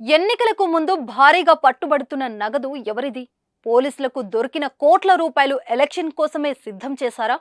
ఎన్నికలకు ముందు భారీగా పట్టుబడుతున్న నగదు ఎవరిది? పోలీసులకు దొరికిన కోట్ల రూపాయలు ఎలక్షన్ కోసమే సిద్ధం చేశారా?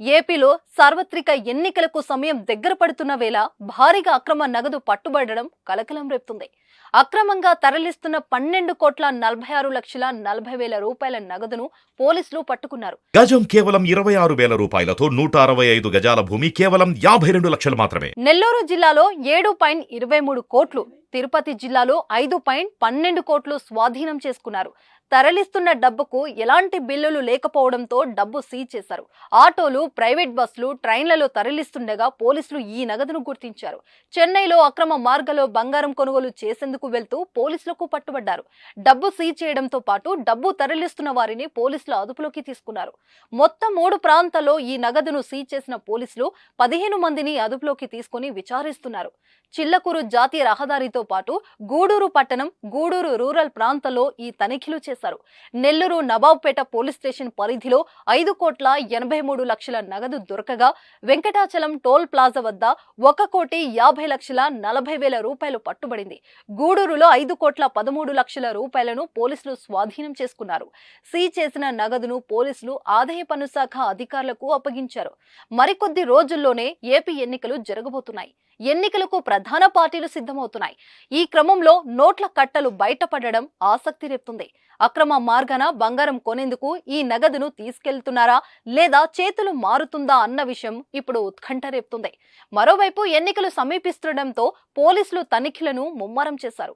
ఏపీలో సార్వత్రిక ఎన్నికలకు సమయం దగ్గర పడుతున్న వేళ భారీగా అక్రమ నగదు పట్టుబడడం కలకలం రేపుతుంది. అక్రమంగా తరలిస్తున్న పన్నెండు కోట్ల నలభై ఆరు లక్షల నలభై వేల రూపాయల నగదును పోలీసులు పట్టుకున్నారు. గజం కేవలం ఇరవై ఆరు వేల రూపాయలతో నూట అరవై ఐదు గజాల భూమి కేవలం యాభై రెండు లక్షలు మాత్రమే. నెల్లూరు జిల్లాలో ఏడు పాయింట్ ఇరవై మూడు కోట్లు తిరుపతి జిల్లాలో ఐదు పాయింట్ పన్నెండు కోట్లు స్వాధీనం చేసుకున్నారు. తరలిస్తున్న డబ్బుకు ఎలాంటి బిల్లులు లేకపోవడంతో డబ్బు సీజ్ చేశారు. ఆటోలు ప్రైవేట్ బస్సులు ట్రైన్లలో తరలిస్తుండగా పోలీసులు ఈ నగదును గుర్తించారు. చెన్నైలో అక్రమ మార్గంలో బంగారం కొనుగోలు చేసేందుకు వెళ్తూ పోలీసులకు పట్టుబడ్డారు. డబ్బు సీజ్ చేయడంతో పాటు డబ్బు తరలిస్తున్న వారిని పోలీసులు అదుపులోకి తీసుకున్నారు. మొత్తం మూడు ప్రాంతాల్లో ఈ నగదును సీజ్ చేసిన పోలీసులు పదిహేను మందిని అదుపులోకి తీసుకుని విచారిస్తున్నారు. చిల్లకూరు జాతీయ రహదారితో పాటు గూడూరు పట్టణం గూడూరు రూరల్ ప్రాంతంలో ఈ తనిఖీలు చేశారు. నెల్లూరు నవాబ్పేట పోలీస్ స్టేషన్ పరిధిలో ఐదు కోట్ల ఎనభై మూడు లక్షల నగదు దొరకగా వెంకటాచలం టోల్ ప్లాజా వద్ద ఒక కోటి యాభై లక్షల నలభై వేల రూపాయలు పట్టుబడింది. గూడూరులో ఐదు కోట్ల పదమూడు లక్షల రూపాయలను పోలీసులు స్వాధీనం చేసుకున్నారు. సీ చేసిన నగదును పోలీసులు ఆదాయ పన్ను శాఖ అధికారులకు అప్పగించారు. మరికొద్ది రోజుల్లోనే ఏపీ ఎన్నికలు జరగబోతున్నాయి. ఎన్నికలకు ప్రధాన పార్టీలు సిద్ధమవుతున్నాయి. ఈ క్రమంలో నోట్ల కట్టలు బయటపడడం ఆసక్తి రేపుతుంది. అక్రమ మార్గాన బంగారం కొనేందుకు ఈ నగదును తీసుకెళ్తున్నారా లేదా చేతులు మారుతుందా అన్న విషయం ఇప్పుడు ఉత్కంఠ రేపుతుంది. మరోవైపు ఎన్నికలు సమీపిస్తుండటంతో పోలీసులు తనిఖీలను ముమ్మరం చేశారు.